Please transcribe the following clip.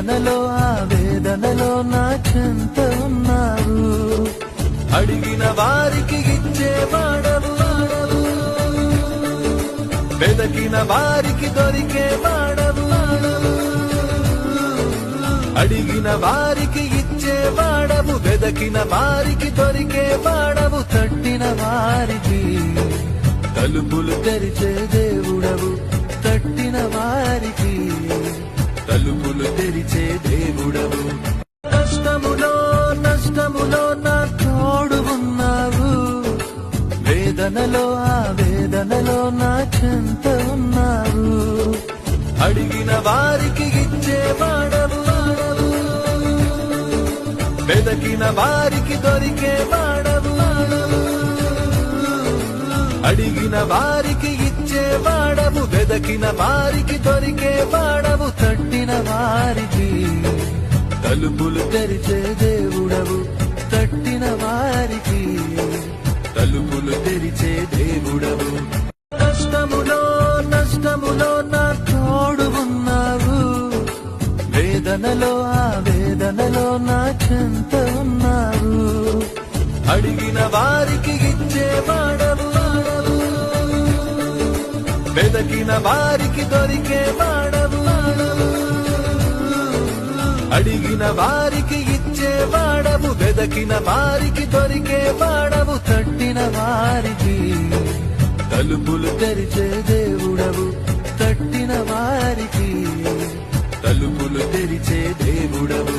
వేదనలో ఆ వేదనలో నా చెంత ఉన్నావు అడిగిన వారికి ఇచ్చే వాడవు వెదకిన వారికి దొరికే వాడవు. అడిగిన వారికి ఇచ్చే వాడవు వెదకిన వారికి దొరికే వాడవు తట్టిన వారికి తలుపులు తెరిచేదే తలుపులు తెరిచే దేవుడవు. కష్టములో నష్టములో నా తోడు ఉన్నావు. వేదనలో ఆ వేదనలో నా చెంత ఉన్నావు. అడిగిన వారికి ఇచ్చేవాడవు వెదకిన వారికి దొరికే వాడవు. అడిగిన వారికి ఇచ్చే వాడవు వెదకిన వారికి దొరికే తలుపులు తెరిచే దేవుడవు తట్టిన వారికి. తలుపులు తెరిచే దేవుడవు. కష్టములో నష్టములో నా తోడు ఉన్నావు. వేదనలో ఆ వేదనలో నా చెంత ఉన్నావు. అడిగిన వారికి ఇచ్చే వాడవు. వెదకిన వారికి దొరికే వాడవు. అడిగిన వారికి ఇచ్చే వాడవు వెదకిన వారికి దొరికే వాడవు తట్టిన వారికి తలుపులు తెరిచే దేవుడవు తట్టిన వారికి తలుపులు తెరిచే దేవుడవు.